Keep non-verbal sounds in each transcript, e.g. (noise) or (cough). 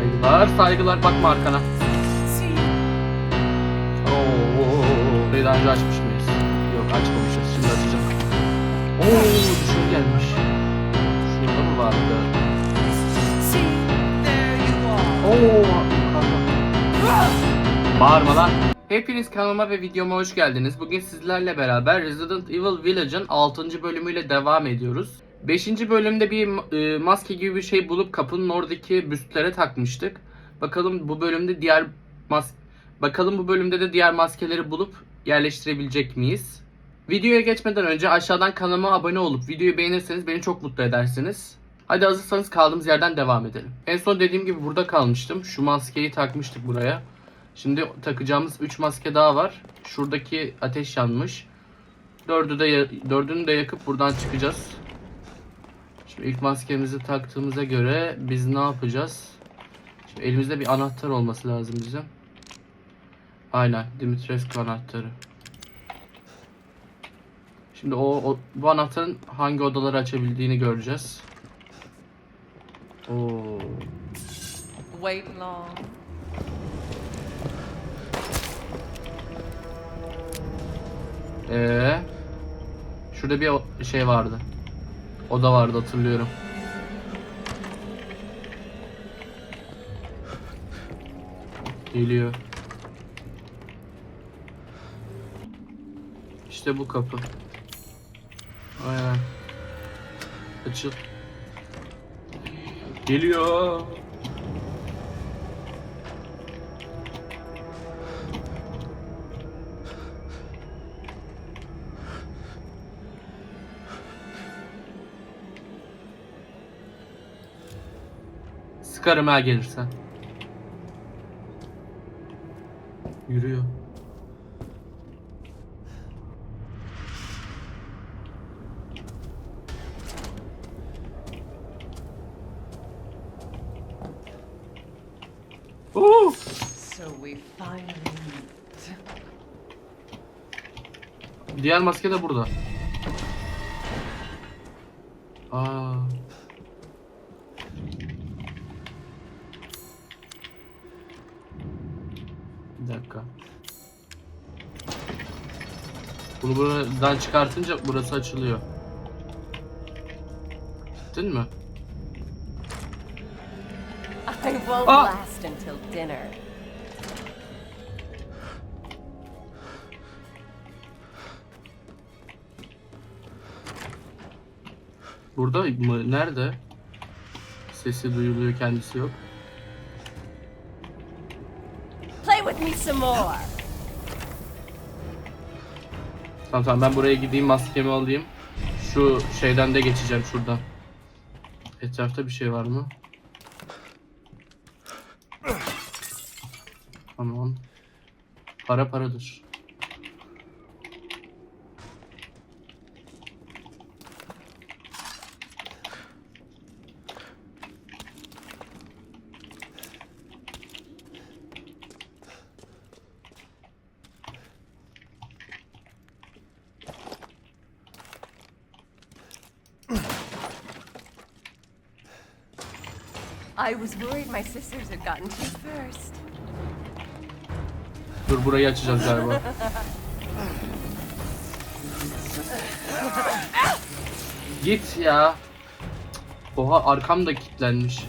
Saygılar, saygılar. Bakma arkana. Oo, burayı daha önce açmış mıyız? Yok açmamışız. Şimdi açacağım. Oo, düşün gelmiş. Şurada mı vardı? Oo. Bağırma lan. Hepiniz kanalıma ve videoma hoş geldiniz. Bugün sizlerle beraber Resident Evil Village'ın 6. bölümüyle devam ediyoruz. 5. bölümde bir e, maske gibi bir şey bulup kapının oradaki büstlere takmıştık. Bakalım bu bölümde diğer mas Bakalım bu bölümde de diğer maskeleri bulup yerleştirebilecek miyiz? Videoya geçmeden önce aşağıdan kanalıma abone olup videoyu beğenirseniz beni çok mutlu edersiniz. Hadi hazırsanız kaldığımız yerden devam edelim. En son dediğim gibi burada kalmıştım. Şu maskeyi takmıştık buraya. Şimdi takacağımız 3 maske daha var. Şuradaki ateş yanmış. Dördü de dördünü de yakıp buradan çıkacağız. Şimdi ilk maskemizi taktığımıza göre biz ne yapacağız? Şimdi elimizde bir anahtar olması lazım bizim. Aynen Dimitrescu anahtarı. Şimdi o, o bu anahtarın hangi odaları açabildiğini göreceğiz. Oo. Wait long. Ee, şurada bir şey vardı. Oda vardı hatırlıyorum. Geliyor. İşte bu kapı. Aynen. Açıl. Geliyor. Sıkarım ha gelirsen. Yürüyor. Diğer maske de burada. Aa. Bir dakika. Bunu buradan çıkartınca burası açılıyor. Gittin mi? I won't Ah! last until dinner. Burada mı? Nerede? Sesi duyuluyor kendisi yok. Play with me some more. Tamam tamam ben buraya gideyim maskemi alayım. Şu şeyden de geçeceğim şuradan. Etrafta bir şey var mı? Tamam. Para paradır. I was worried my sisters had gotten to you first. Dur burayı açacağız galiba. (laughs) Git ya. Oha arkam da kilitlenmiş.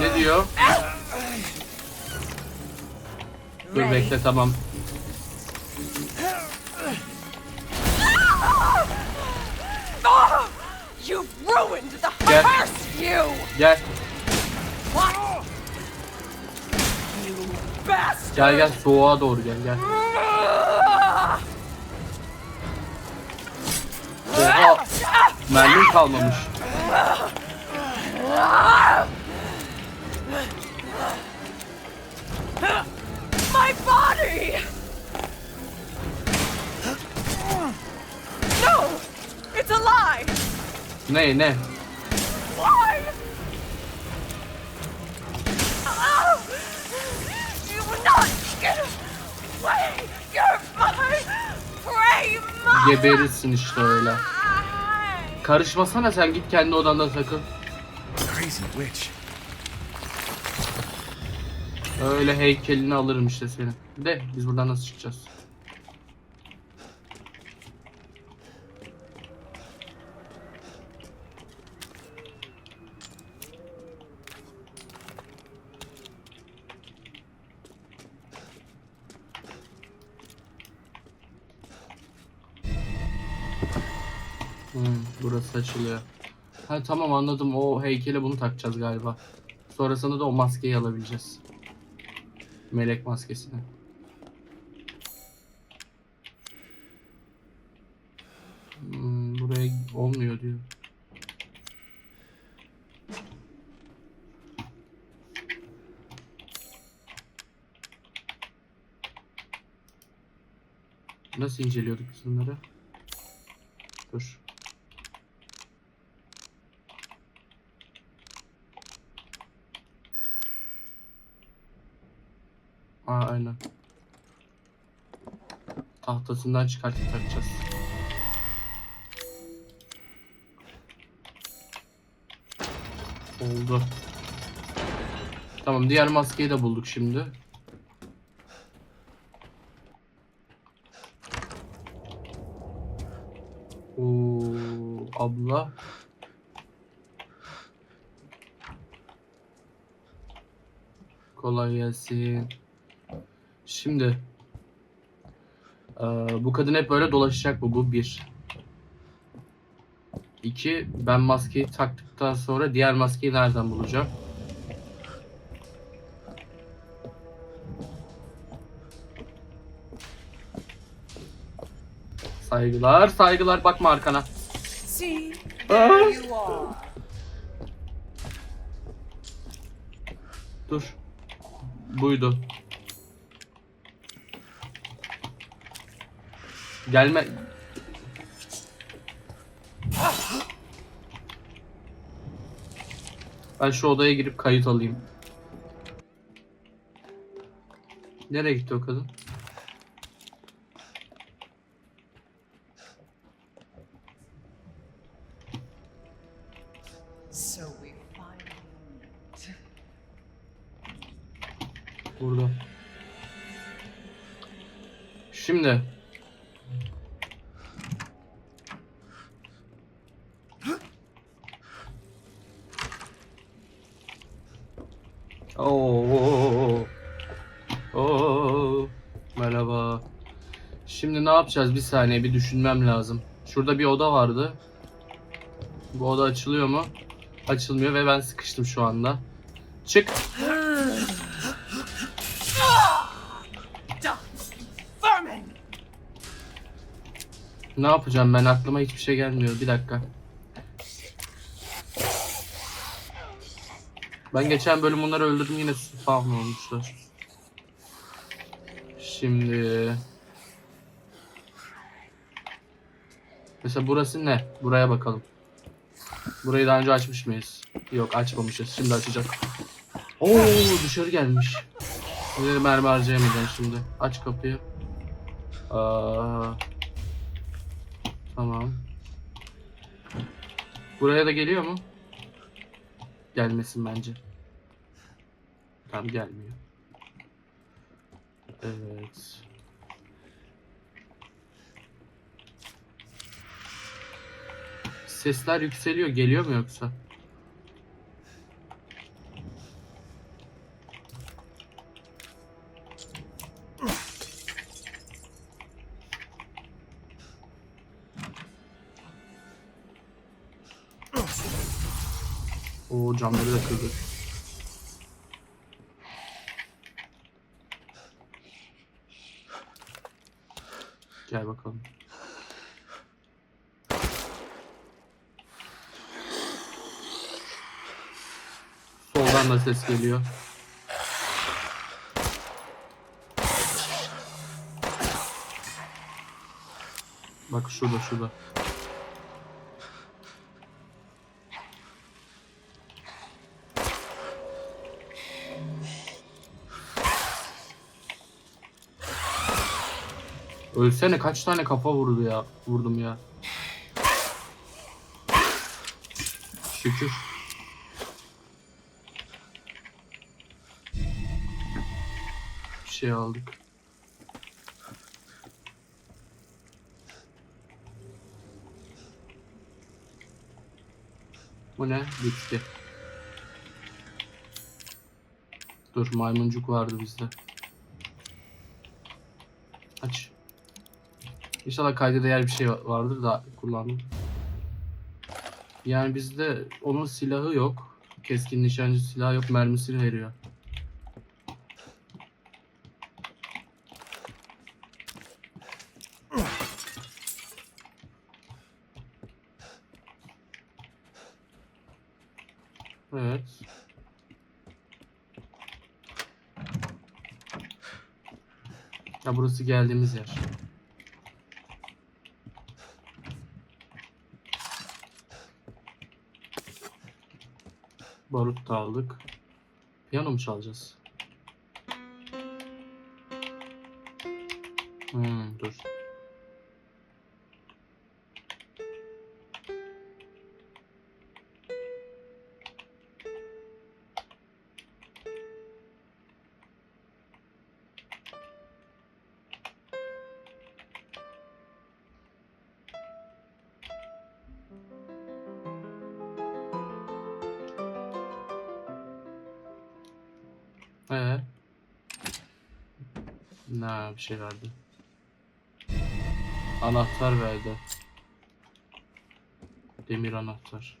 Ne diyor? Dur bekle tamam. You! Gel. Gel gel soğuğa doğru gel gel. Oha. Mermim kalmamış. My body! No! It's a lie! Ne ne? Geberirsin işte öyle. Karışmasana sen git kendi odanda witch. Öyle heykelini alırım işte seni. De biz buradan nasıl çıkacağız? Hmm, burası açılıyor. Ha tamam anladım. O heykele bunu takacağız galiba. Sonrasında da o maskeyi alabileceğiz. Melek maskesini. Hmm, buraya olmuyor diyor. Nasıl inceliyorduk biz bunları? Dur. Aa aynen. Tahtasından çıkartıp takacağız. Oldu. Tamam diğer maskeyi de bulduk şimdi. Oo, abla. Kolay gelsin. Şimdi bu kadın hep böyle dolaşacak bu. Bu bir. İki, ben maskeyi taktıktan sonra diğer maskeyi nereden bulacağım? Saygılar, saygılar. Bakma arkana. Aa! Dur. Buydu. Gelme. Ben şu odaya girip kayıt alayım. Nereye gitti o kadın? Oo. Oo. Merhaba. Şimdi ne yapacağız? Bir saniye bir düşünmem lazım. Şurada bir oda vardı. Bu oda açılıyor mu? Açılmıyor ve ben sıkıştım şu anda. Çık. Ne yapacağım ben? Aklıma hiçbir şey gelmiyor. Bir dakika. Ben geçen bölüm bunları öldürdüm yine spawn olmuşlar. Şimdi... Mesela burası ne? Buraya bakalım. Burayı daha önce açmış mıyız? Yok açmamışız. Şimdi açacağız. Oo dışarı gelmiş. Bir mermi harcayamayacağım şimdi. Aç kapıyı. Aa, Tamam. Buraya da geliyor mu? Gelmesin bence. Tamam gelmiyor. Evet. Sesler yükseliyor. Geliyor mu yoksa? O camları da kırdık. Gel bakalım. Soldan da ses geliyor. Bak şurada şurada. Ölsene kaç tane kafa vurdu ya. Vurdum ya. Şükür. Bir şey aldık. Bu ne? Bitti. Dur maymuncuk vardı bizde. Aç. İnşallah kayda değer bir şey vardır da kullandım. Yani bizde onun silahı yok. Keskin nişancı silahı yok. Mermisini veriyor. Evet. Ya burası geldiğimiz yer. Barut da aldık. Piyano mu çalacağız? Hmm, dur. Ee? Ne bir şey verdi. Anahtar verdi. Demir anahtar.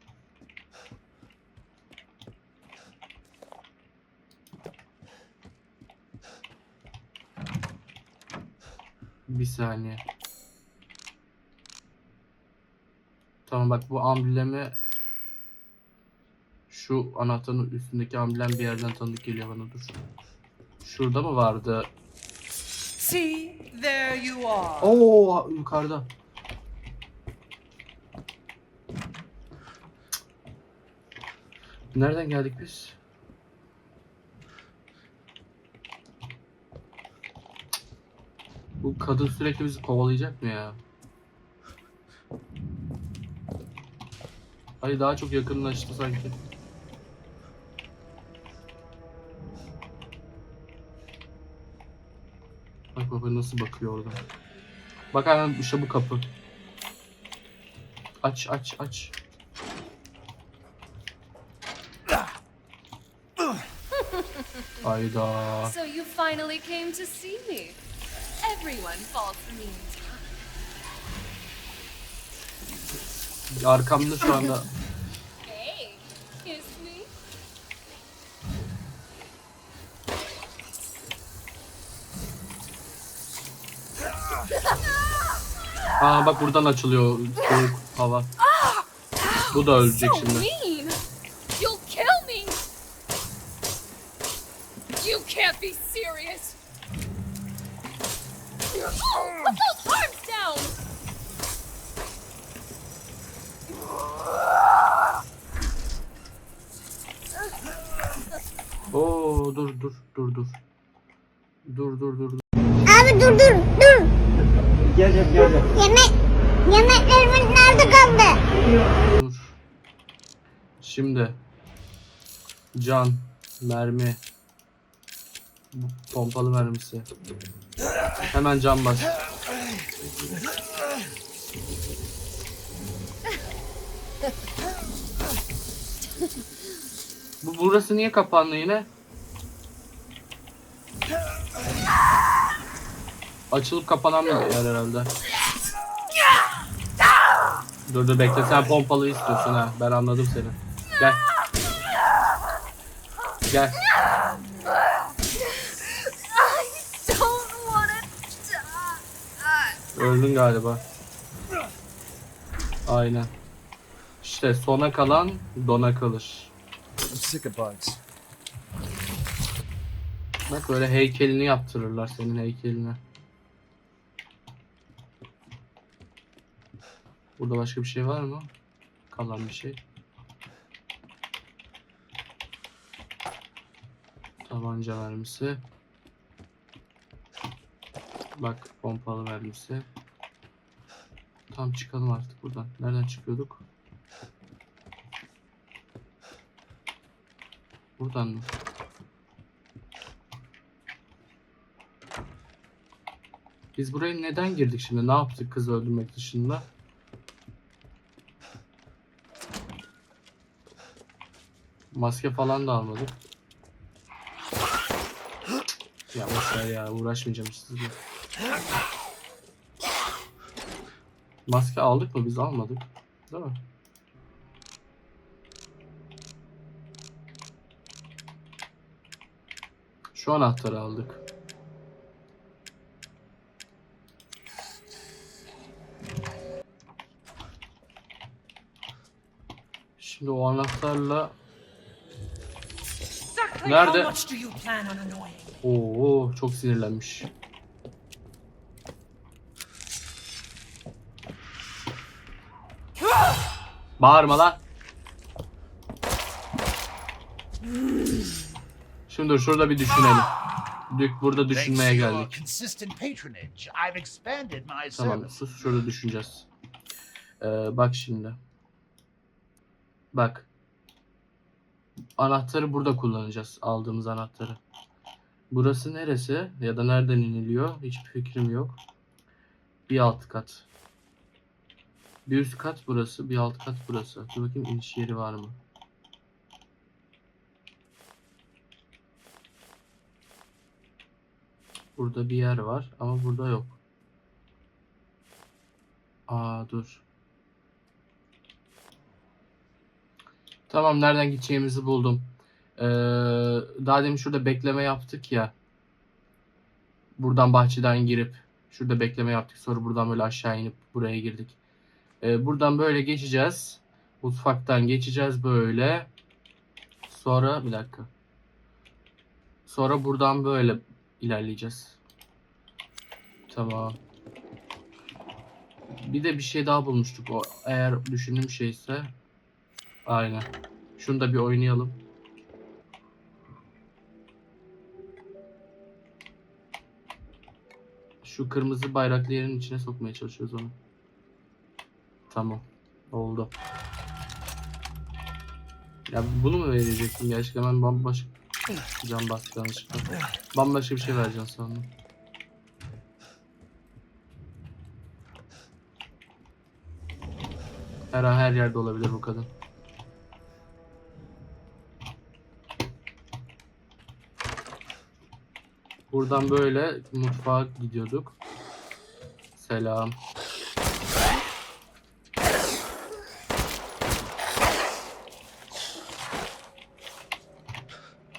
Bir saniye. Tamam bak bu amblemi şu anahtarın üstündeki amblem bir yerden tanıdık geliyor bana dur. Şurada mı vardı? See, there you are. Oo yukarıda. Nereden geldik biz? Bu kadın sürekli bizi kovalayacak mı ya? Ay daha çok yakınlaştı sanki. Bak baba nasıl bakıyor orada. Bak hemen işte bu kapı. Aç aç aç. Hayda. So you finally came to see me. Everyone falls for me. Arkamda şu anda Aa bak buradan açılıyor soğuk hava. Bu da ölecek So şimdi. mean. You'll kill me. You can't be serious. Oh, put those arms down. Oo dur dur dur dur. Dur dur dur. dur. Abi dur dur dur. Yemek yemeklerimin nerede kaldı? Dur. Şimdi can, mermi, bu pompalı mermisi. Hemen can bas. Bu burası niye kapandı yine? Açılıp kapanan bir yer herhalde. Dur dur bekle sen pompalı istiyorsun ha. Ben anladım seni. Gel. Gel. Öldün galiba. Aynen. İşte sona kalan dona kalır. Bak böyle heykelini yaptırırlar senin heykelini. Burada başka bir şey var mı? Kalan bir şey. Tabanca mermisi. Bak pompalı mermisi. Tam çıkalım artık buradan. Nereden çıkıyorduk? Buradan mı? Biz buraya neden girdik şimdi? Ne yaptık kız öldürmek dışında? Maske falan da almadık. Ya boşver ya uğraşmayacağım sizinle. Maske aldık mı biz almadık. Değil mi? Şu anahtarı aldık. Şimdi o anahtarla Nerede? Oo çok sinirlenmiş. Bağırma lan. Şimdi dur şurada bir düşünelim. Dük burada düşünmeye geldik. Tamam sus şurada düşüneceğiz. Ee, bak şimdi. Bak. Anahtarı burada kullanacağız. Aldığımız anahtarı. Burası neresi? Ya da nereden iniliyor? Hiçbir fikrim yok. Bir alt kat. Bir üst kat burası. Bir alt kat burası. Dur bakayım iniş yeri var mı? Burada bir yer var ama burada yok. Aa dur. Tamam nereden gideceğimizi buldum. Ee, daha demin şurada bekleme yaptık ya. Buradan bahçeden girip şurada bekleme yaptık. Sonra buradan böyle aşağı inip buraya girdik. Ee, buradan böyle geçeceğiz. Mutfaktan geçeceğiz böyle. Sonra bir dakika. Sonra buradan böyle ilerleyeceğiz. Tamam. Bir de bir şey daha bulmuştuk. O eğer düşündüğüm şeyse aynen. Şunu da bir oynayalım. Şu kırmızı bayraklı yerin içine sokmaya çalışıyoruz onu. Tamam. Oldu. Ya bunu mu verecektim gerçekten ben bambaşka can bastı yanlışlıkla. Bambaşka bir şey vereceğim sandım. Her an her yerde olabilir bu kadın. Buradan böyle mutfağa gidiyorduk. Selam.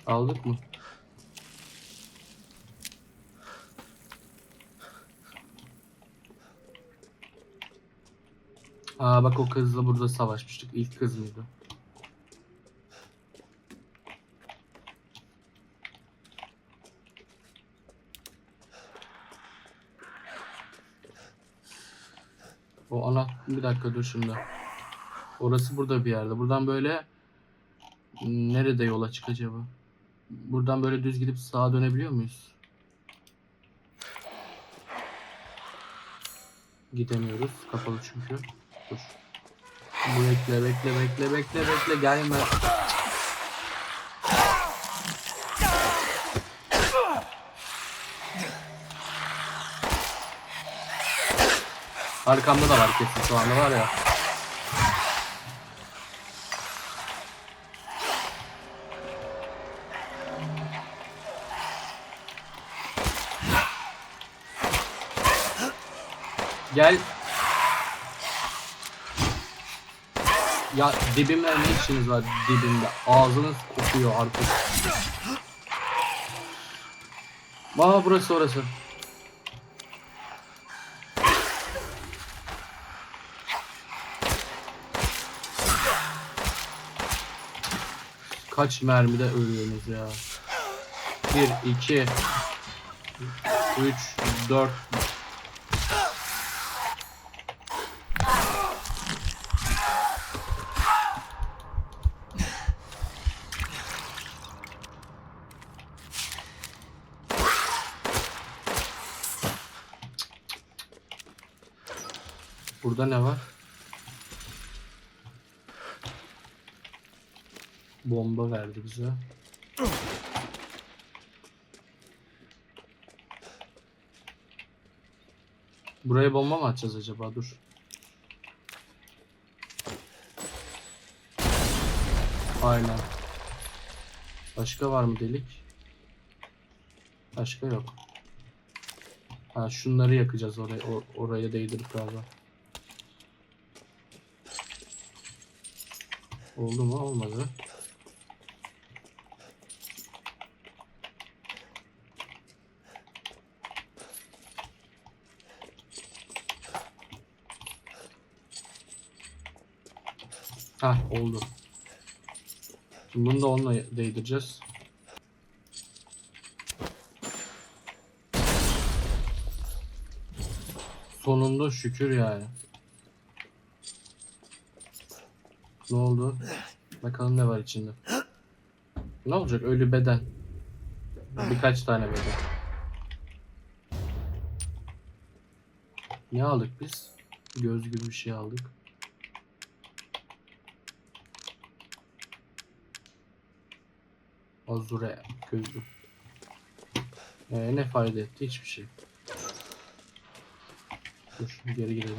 Aldık mı? Aa bak o kızla burada savaşmıştık. İlk kız mıydı? O ana bir dakika dur şimdi. Orası burada bir yerde. Buradan böyle nerede yola çık acaba? Buradan böyle düz gidip sağa dönebiliyor muyuz? Gidemiyoruz. Kapalı çünkü. Dur. Bekle bekle bekle bekle bekle gelme. Arkamda da var kesin şu anda var ya. Gel. Ya dibimde ne işiniz var dibimde? Ağzınız kokuyor artık. Aa burası orası. kaç mermide ölüyorsunuz ya? 1, 2, 3, 4, Burada ne var? Bomba verdi bize. Buraya bomba mı atacağız acaba? Dur. Aynen. Başka var mı delik? Başka yok. Ha şunları yakacağız oraya o- oraya değdirip galiba. Oldu mu? Olmadı. Ha oldu. Şimdi bunu da onunla değdireceğiz. Sonunda şükür yani. Ne oldu? Bakalım ne var içinde. Ne olacak? Ölü beden. Birkaç tane beden. Ne aldık biz? Göz gibi bir şey aldık. Azure gözlü. Ee, ne fayda etti? Hiçbir şey. Dur geri gidelim.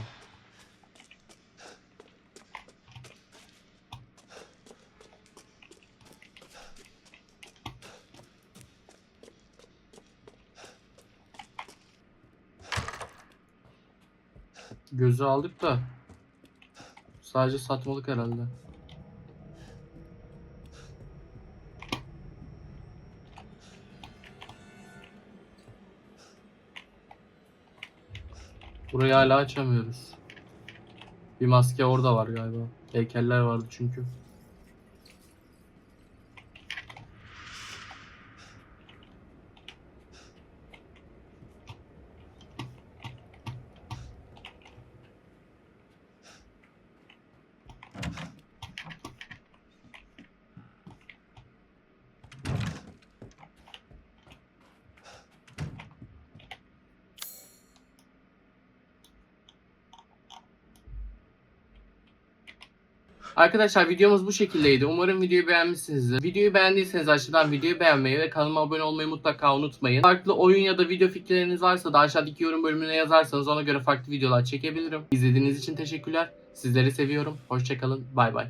Gözü aldık da sadece satmalık herhalde. Burayı hala açamıyoruz. Bir maske orada var galiba. Heykeller vardı çünkü. Arkadaşlar videomuz bu şekildeydi. Umarım videoyu beğenmişsinizdir. Videoyu beğendiyseniz aşağıdan videoyu beğenmeyi ve kanalıma abone olmayı mutlaka unutmayın. Farklı oyun ya da video fikirleriniz varsa da aşağıdaki yorum bölümüne yazarsanız ona göre farklı videolar çekebilirim. İzlediğiniz için teşekkürler. Sizleri seviyorum. Hoşçakalın. Bay bay.